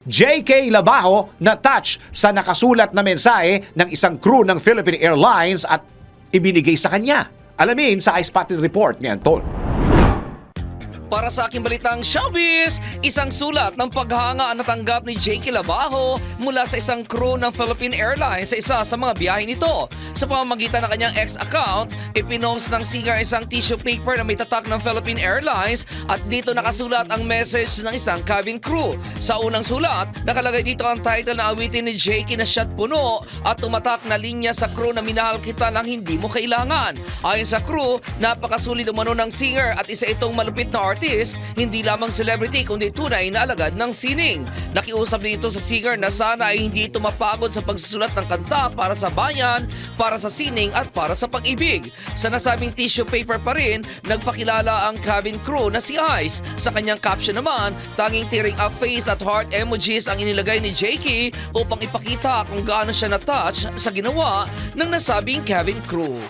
JK Labajo na touch sa nakasulat na mensahe ng isang crew ng Philippine Airlines at ibinigay sa kanya. Alamin sa iSpotted Report ni Anton. Para sa aking balitang showbiz, isang sulat ng paghanga ang natanggap ni Jake Labajo mula sa isang crew ng Philippine Airlines sa isa sa mga biyahe nito. Sa pamamagitan ng kanyang ex-account, ipinost ng singer isang tissue paper na may tatak ng Philippine Airlines at dito nakasulat ang message ng isang cabin crew. Sa unang sulat, nakalagay dito ang title na awitin ni Jake na Shot Puno at tumatak na linya sa crew na minahal kita ng hindi mo kailangan. Ayon sa crew, napakasulit umano ng singer at isa itong malupit na artist, hindi lamang celebrity kundi tunay na alagad ng sining. Nakiusap nito sa singer na sana ay hindi ito mapagod sa pagsusulat ng kanta para sa bayan, para sa sining at para sa pag-ibig. Sa nasabing tissue paper pa rin, nagpakilala ang cabin crew na si Ice. Sa kanyang caption naman, tanging tearing up face at heart emojis ang inilagay ni Jakey upang ipakita kung gaano siya na-touch sa ginawa ng nasabing cabin crew.